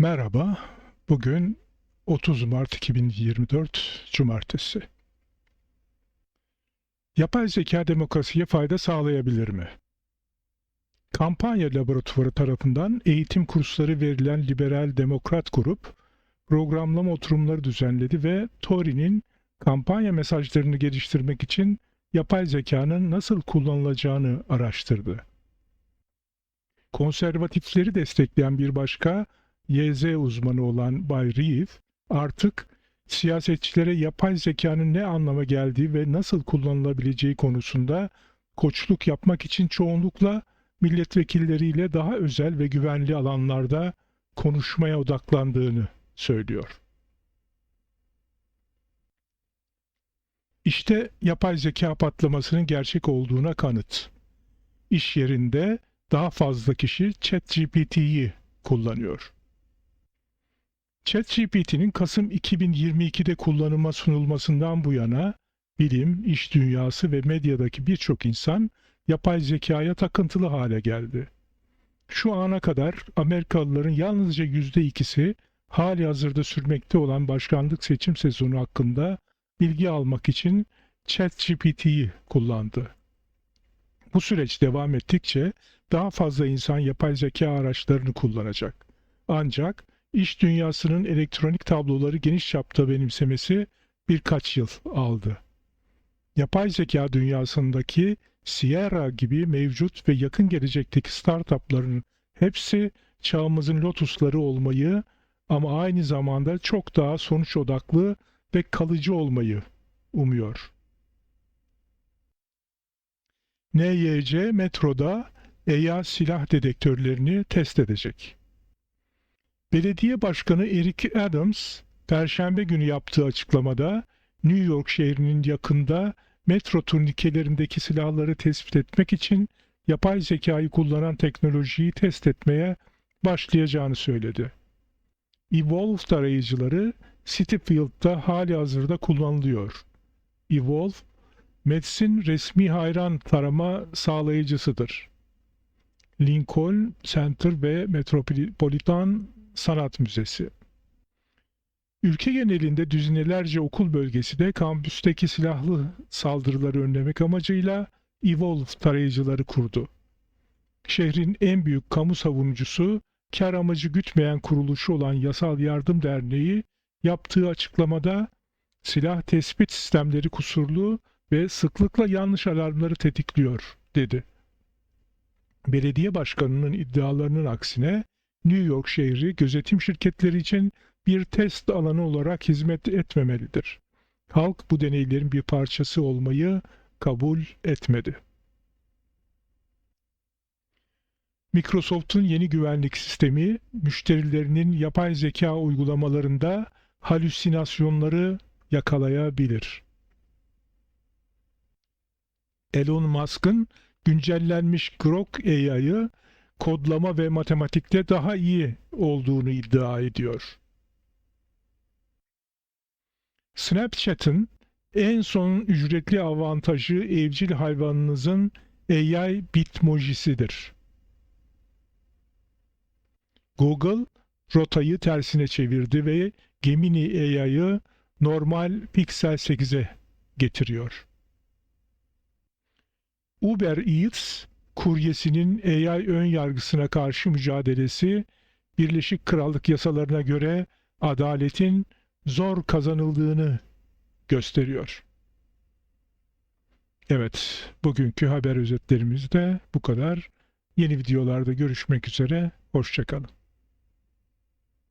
Merhaba, bugün 30 Mart 2024 Cumartesi. Yapay zeka demokrasiye fayda sağlayabilir mi? Kampanya Laboratuvarı tarafından eğitim kursları verilen liberal demokrat grup, programlama oturumları düzenledi ve Tory'nin kampanya mesajlarını geliştirmek için yapay zekanın nasıl kullanılacağını araştırdı. Konservatifleri destekleyen bir başka YZ uzmanı olan Bay Reeve artık siyasetçilere yapay zekanın ne anlama geldiği ve nasıl kullanılabileceği konusunda koçluk yapmak için çoğunlukla milletvekilleriyle daha özel ve güvenli alanlarda konuşmaya odaklandığını söylüyor. İşte yapay zeka patlamasının gerçek olduğuna kanıt. İş yerinde daha fazla kişi ChatGPT'yi kullanıyor. ChatGPT'nin Kasım 2022'de kullanıma sunulmasından bu yana bilim, iş dünyası ve medyadaki birçok insan yapay zekaya takıntılı hale geldi. Şu ana kadar Amerikalıların yalnızca yüzde ikisi hali hazırda sürmekte olan başkanlık seçim sezonu hakkında bilgi almak için ChatGPT'yi kullandı. Bu süreç devam ettikçe daha fazla insan yapay zeka araçlarını kullanacak. Ancak iş dünyasının elektronik tabloları geniş çapta benimsemesi birkaç yıl aldı. Yapay zeka dünyasındaki Sierra gibi mevcut ve yakın gelecekteki startupların hepsi çağımızın lotusları olmayı ama aynı zamanda çok daha sonuç odaklı ve kalıcı olmayı umuyor. NYC metroda EYA silah dedektörlerini test edecek. Belediye Başkanı Eric Adams, Perşembe günü yaptığı açıklamada New York şehrinin yakında metro turnikelerindeki silahları tespit etmek için yapay zekayı kullanan teknolojiyi test etmeye başlayacağını söyledi. Evolve tarayıcıları Cityfield'da hali hazırda kullanılıyor. Evolve, Mets'in resmi hayran tarama sağlayıcısıdır. Lincoln Center ve Metropolitan Sanat Müzesi. Ülke genelinde düzinelerce okul bölgesi de kampüsteki silahlı saldırıları önlemek amacıyla Evolve tarayıcıları kurdu. Şehrin en büyük kamu savunucusu, kar amacı gütmeyen kuruluşu olan Yasal Yardım Derneği yaptığı açıklamada silah tespit sistemleri kusurlu ve sıklıkla yanlış alarmları tetikliyor dedi. Belediye başkanının iddialarının aksine New York şehri gözetim şirketleri için bir test alanı olarak hizmet etmemelidir. Halk bu deneylerin bir parçası olmayı kabul etmedi. Microsoft'un yeni güvenlik sistemi müşterilerinin yapay zeka uygulamalarında halüsinasyonları yakalayabilir. Elon Musk'ın güncellenmiş Grok AI'yı kodlama ve matematikte daha iyi olduğunu iddia ediyor. Snapchat'ın en son ücretli avantajı evcil hayvanınızın AI Bitmojisidir. Google rotayı tersine çevirdi ve Gemini AI'yı normal Pixel 8'e getiriyor. Uber Eats kuryesinin AI ön yargısına karşı mücadelesi Birleşik Krallık yasalarına göre adaletin zor kazanıldığını gösteriyor. Evet, bugünkü haber özetlerimiz de bu kadar. Yeni videolarda görüşmek üzere, hoşçakalın.